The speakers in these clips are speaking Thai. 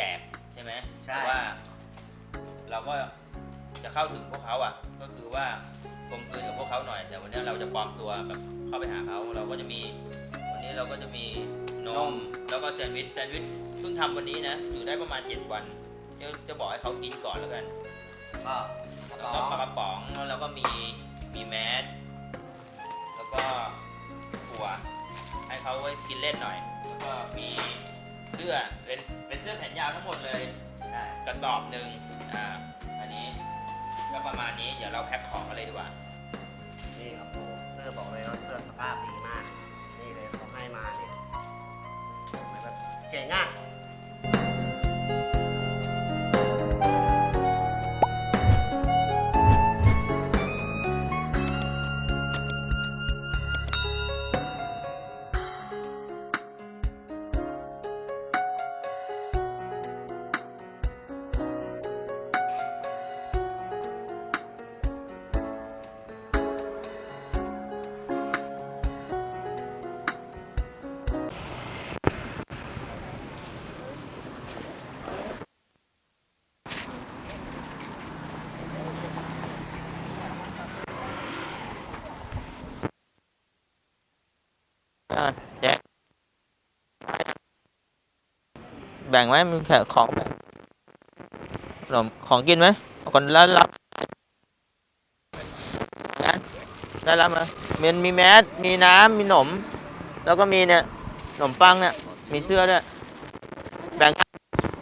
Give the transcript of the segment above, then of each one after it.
จกใช่ไหมใช่ แต่ว่า เราก็จะเข้าถึงพวกเขาอะ ก็คือว่ากลมกลืนกับพวกเขาหน่อย แต่วันนี้เราจะปลอมตัวแบบเข้าไปหาเขาเราก็จะมี วันนี้เราก็จะมีนนม มแล้วก็แซนด์วิชแซนด์วิชเพิ่งทำวันนี้นะอยู่ได้ประมาณ 7 วันเดี๋ยวจะบอกให้เขากินก่อนแล้วกัน ก็กระแล้วป๋อก็งปลากระป๋องแล้วเราก็มีมีแมสแล้วก็หัวให้เขาไว้กินเล่นหน่อย แล้วก็มีเสื้อเป็นเป็นเสื้อแขนยาวทั้งหมดเลยกระสอบหนึ่งอ่าอันนี้ก็ประมาณนี้เดี๋ยวเราแพ็คของกันเลยดีกว่านี่ครับโอ้เสื้อบอกเลยว่าเสื้อสภาพดีมาก นี่เลยเขาให้มาเนี่ยแล้วก็เก่งอะ แบ่งไหมมีแค่ของขนมของกินไหมคนละรับได้รับมามันมีแมสมีน้ำมีขนม แล้วก็มีเนี่ยขนมปังเนี่ยมีเสื้อด้วยแบ่ง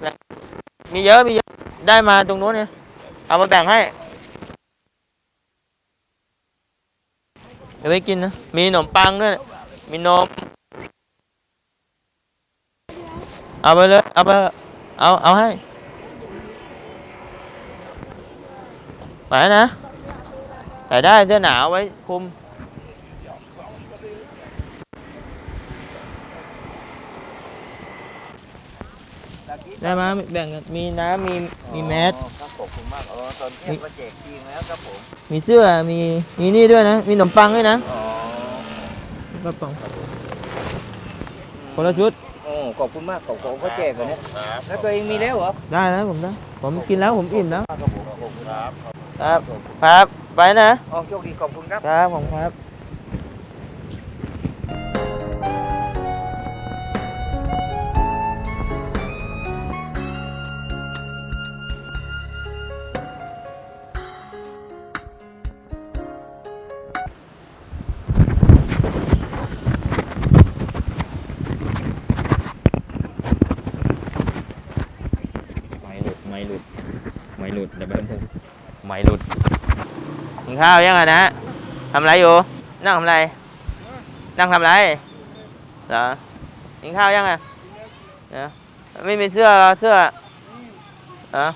แบ่งมีเยอะมีเยอะได้มาตรงนู้นเนี่ยเอามาแบ่งให้เดี๋ยวไปกินนะมีขนมปังด้วยมีนม เอาไปเลยเอาไปเอาเอาให้ไปนะใส่ได้เสื้อหนาวไว้คลุมได้มาแบ่งกันมีน้ำมีมีแมสครับขอบคุณมากเออตอนเที่ยงก็แจกจริงแล้วครับผมมีเสื้อมีมีนี่ด้วยนะ มีขนมปังด้วยนะอ๋อ กระป๋องคนละชุด โอ้ขอบคุณมากขอบคุณเขาแจกกันเนี่ยแล้วตัวเองมีแล้วเหรอได้แล้วผมได้ผมกินแล้วผมอิ่มแล้วครับผมขอบคุณครับครับ ครับ ไปนะ อ๋อโชคดีขอบคุณครับ ครับผมครับ ไม่หลุดกินข้าวยังไงนะทำอะไรอยู่ นั่งทำอะไรนั่งทำอะไรเหรอกินข้าวยังไงเดี๋ยไม่มีเสื้อเสื้อเหรอ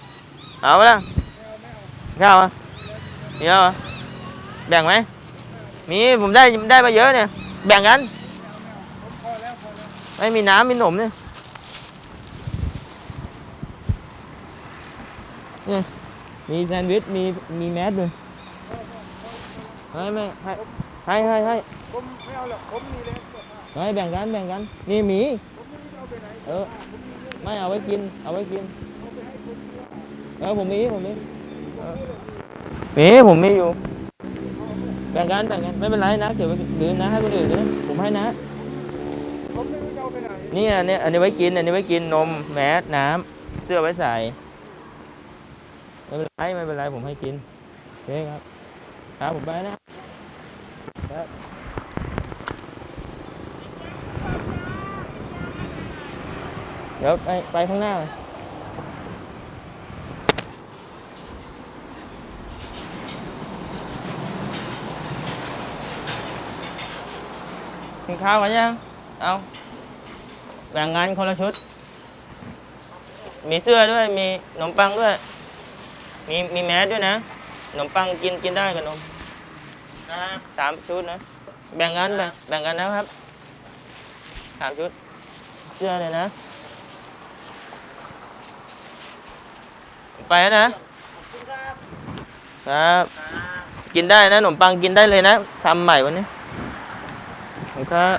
เอาไปละกินข้าวอะมีแล้วเหรอแบ่งไหมมีผมได้ได้มาเยอะเนี่ย แบ่งกันไม่มีน้ำมีขนมเนี่ย มีแซนด์วิช มีมีแมสด้วยให้ไม่ให้ให้ให้ให้ผมไม่เอาหรอกผมมีแล้วให้แบ่งกันแบ่งกัน นี่หมี ผมไม่เอาไปไหนเออ ไม่เอาไว้กิน เอาไว้กิน เออผมมีผมมีเออมีผมมีอยู่ แบ่งกันแบ่งกันไม่เป็นไรนะเก็บไว้หรือนะให้คนอื่นด้วยผมให้นะ ผมไม่รู้จะเอาไปไหนนี่อันนี้อันนี้ไว้กิน อันนี้ไว้กินนมแมสน้ำเสื้อไว้ใส่ ไม่เป็นไรไม่เป็นไรผมให้กินโอเคครับครับผมไปนะครับเดี๋ยวไปไปข้างหน้าเลยกินข้าวกันยัง เอาแบ่งงานคนละชุด มีเสื้อด้วย มีขนมปังด้วย มีมีแมสด้วยนะขนมปังกินกินได้กับนมครับสามชุดนะ แบ่งกันแบ่งแบ่งกันนะครับสามชุดเสื้อเลยนะ ไปแล้วนะครับ กินได้นะขนมปังกินได้เลยนะทำใหม่วันนี้ผมครับ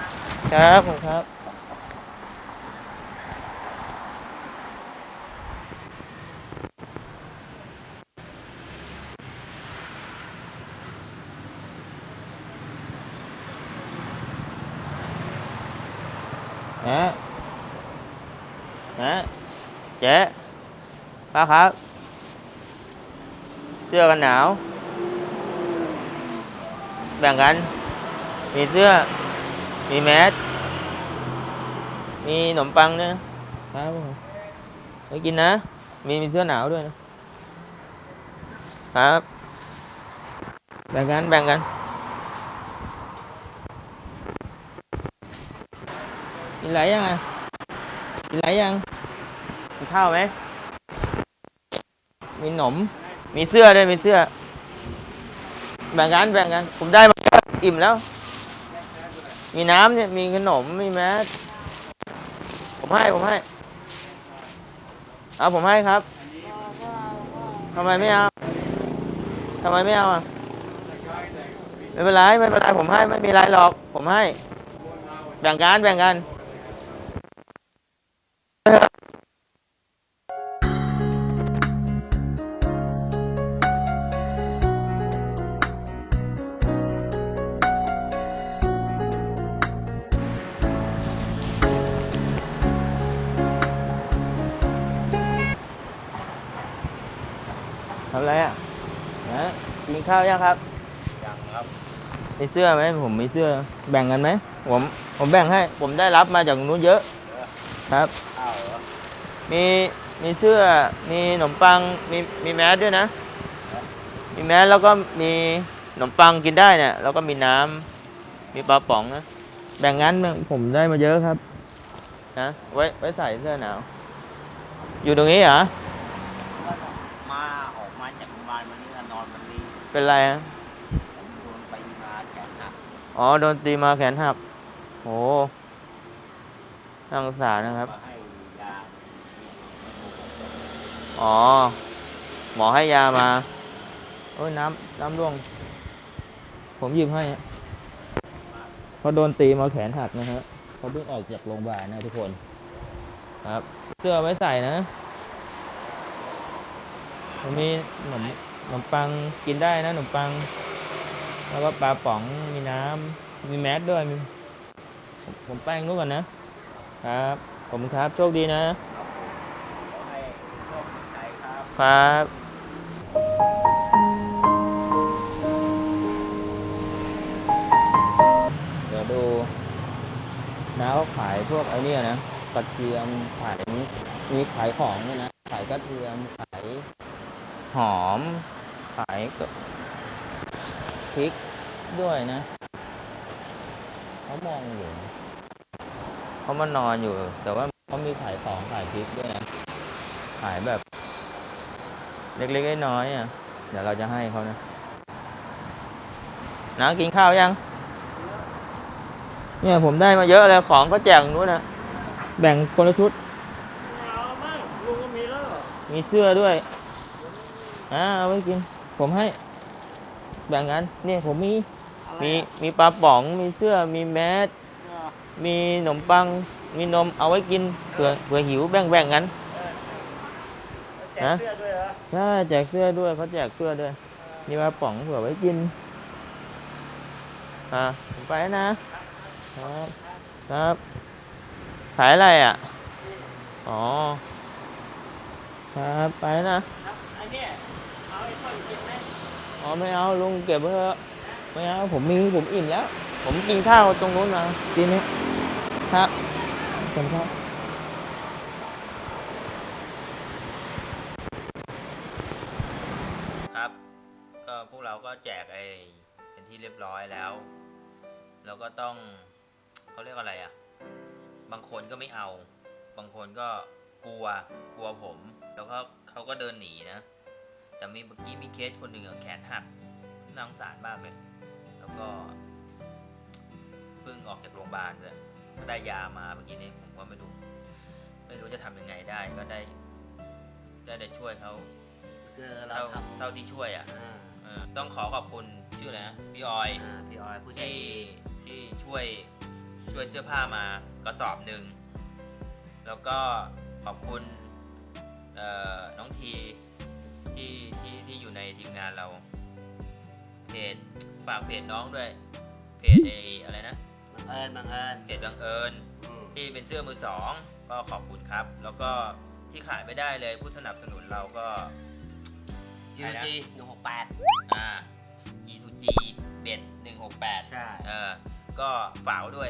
ครับผมครับ นะนะเจ๊ป้าครับ เสื้อกันหนาว แบ่งกัน มีเสื้อ มีแมส มีขนมปังด้วยนะครับผมไปกินนะ มีมีเสื้อหนาวด้วยนะ ครับ แบ่งกัน แบ่งกัน กินอะไรยังไงกินอะไรยังกินข้าวไหมมีขนม มีเสื้อด้วยมีเสื้อ แบ่งกันแบ่งกันผมได้มาก็อิ่มแล้ว มีน้ำเนี่ยมีขนมมีแมสผมให้ผมให้เอาผมให้ครับทำไมไม่เอาทำไมไม่เอาอะไม่เป็นไรไม่เป็นไรผมให้ไม่มีไรหรอก ผมให้ แบ่งกันแบ่งกัน อะไรอะนะกินข้าวยังครับยังครับมีเสื้อไหมผมมีเสื้อ แบ่งกันไหมผมผมแบ่งให้ ผมได้รับมาจากนู้นเยอะครับข้าวเหรอมีมีเสื้อมีขนมปังมีมีแมสด้วยนะ มีแมสแล้วก็มีขนมปังกินได้เนี่ยแล้วก็มีน้ำมีปลาป๋องนะแบ่งงั้นผมได้มาเยอะครับนะไว้ไว้ใส่เสื้อหนาว อยู่ตรงนี้เหรอ มาออกมาจากโรงพยาบาลวันนี้ก็นอนวันนี้ เป็นไรอะผมโดนไปมาแขนหักอ๋อ โดนตีมาแขนหักโหน่าสงสารนะครับมาให้ยาอ๋อ หมอให้ยามา โอ้ยน้ำน้ำร่วง ผมหยิบให้อะเพราะโดนตีมาแขนหักนะฮะเขาเพิ่งออกจากโรงพยาบาลนะทุกคน ครับ เสื้อไว้ใส่นะผมมีขนม ขนมปังกินได้นะขนมปัง แล้วก็ปลาป๋องมีน้ำมีแมสด้วยผมผมแป้งนู้ก่อนนะครับผมครับโชคดีนะครับเดี๋ยวดูน้าเขาขายพวกไอ้เนี่ยนะกระเทียมขายมีขายของด้วยนะ ขายกระเทียมขายหอม ขายกับพริกด้วยนะ เขามองอยู่เขามานอนอยู่ แต่ว่าเขามีขายของขายพริกด้วยนะขายแบบ เล็กๆน้อยๆอะ เดี๋ยวเราจะให้เขานะน้ากินข้าวยัง เนี่ยผมได้มาเยอะเลยของก็แจกนู้นนะแบ่งคนละชุดเอามั่งลุงก็มีแล้วมีเสื้อด้วย อ่าเอาไว้กิน ผมให้ แบ่งกันเนี่ยผมมีมีมีปลาป๋อง มีเสื้อ มีแมสมีขนมปัง มีนมเอาไว้กินเผื่อเผื่อหิวแบ่งแบ่งๆกัน แจกเสื้อด้วยเหรอใช่แจกเสื้อด้วยเขาแจกเสื้อด้วย มีปลาป๋องเผื่อไว้กิน อ่าผมไปแล้วนะ ครับครับขายอะไรอะ อ๋อ ครับไปแล้วนะ ไอ้เนี่ยเอ๋อไม่เอาลุงเก็บไว้เถอะไม่เอาผมมีผมอิ่มแล้ว ผมกินข้าวตรงนู้นมากินนี้ครับขอบคุณครับครับ ก็พวกเราก็แจกไอ้เป็นที่เรียบร้อยแล้ว เราก็ต้องเขาเรียกอะไรอะ บางคนก็ไม่เอา บางคนก็กลัวกลัวผม แล้วก็เขาก็เดินหนีนะ แต่มีเมื่อกี้มีเคสคนหนึ่งอะแขนหักน่าสงสารมากเลย แล้วก็เพิ่งออกจากโรงพยาบาลเลยก็ได้ยามาเมื่อกี้นี้ผมก็ไม่รู้ไม่รู้จะทำยังไงได้ก็ได้ได้แต่ช่วยเขาคือเราเท่าทำเท่าที่ช่วยอะอ่าเออต้องขอขอบคุณชื่ออะไรนะพี่ออย อ่าพี่ออยผู้ใจที่ดีที่ช่วยช่วยเสื้อผ้ามากระสอบหนึ่ง แล้วก็ขอบคุณเอ่อน้องที ที่ที่ที่อยู่ในทีมงานเรา เพจฝากเพจน้องด้วย เพจไออะไรนะบังเอิญบังเอิญเพจบังเอิญอืมที่เป็นเสื้อมือสองก็ขอบคุณครับ แล้วก็ที่ขายไม่ได้เลยผู้สนับสนุนเราก็ จีจีหนึ่งหกแปดอ่า G2G เบ็ด168 ใช่ เออก็ฝากไว้ด้วย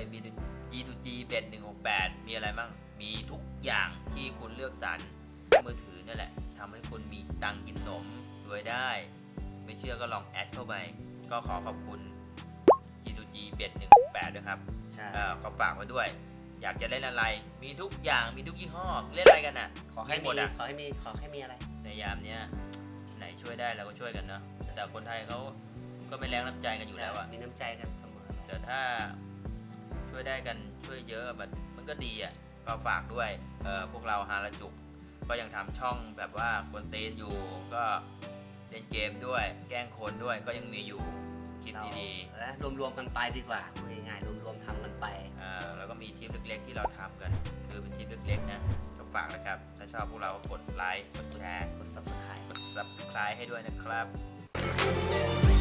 G2G เบ็ด168 มีอะไรบ้าง มีทุกอย่างที่คุณเลือกสรรมือถือนี่แหละ ทำให้คุณมีตังค์กินขนมรวยได้ ไม่เชื่อก็ลองแอดเข้าไป ก็ขอขอบคุณ G2G เบ็ด168ด้วยครับใช่เออก็ฝากไว้ด้วย อยากจะเล่นอะไร มีทุกอย่างมีทุกยี่ห้อเล่นอะไรกันน่ะ ขอให้หมมีดอะขอให้มีขอให้มีอะไร ในยามเนี้ยไหนช่วยได้เราก็ช่วยกันเนาะแต่คนไทยเขาก็ไม่แรงน้ำใจกันอยู่แล้วอะมีน้ำใจกันเสมอแต่ถ้าช่วยได้กันช่วยเยอะแบบมันก็ดีอะก็ฝากด้วยเออพวกเราฮาราจุก ก็ยังทำช่องแบบว่าคนเตนอยู่ก็เล่นเกมด้วย แกล้งคนด้วยก็ยังมีอยู่คลิปเราดีและรวมๆกันไปดีกว่าพูดง่ายๆรวมๆทำกันไปๆอ่าแล้วก็มีทริปเล็กๆที่เราทำกัน คือเป็นทริปเล็กๆนะก็ฝากนะครับ ถ้าชอบพวกเราก็กดไลค์กดแชร์กด subscribe กด subscribe ให้ด้วยนะครับ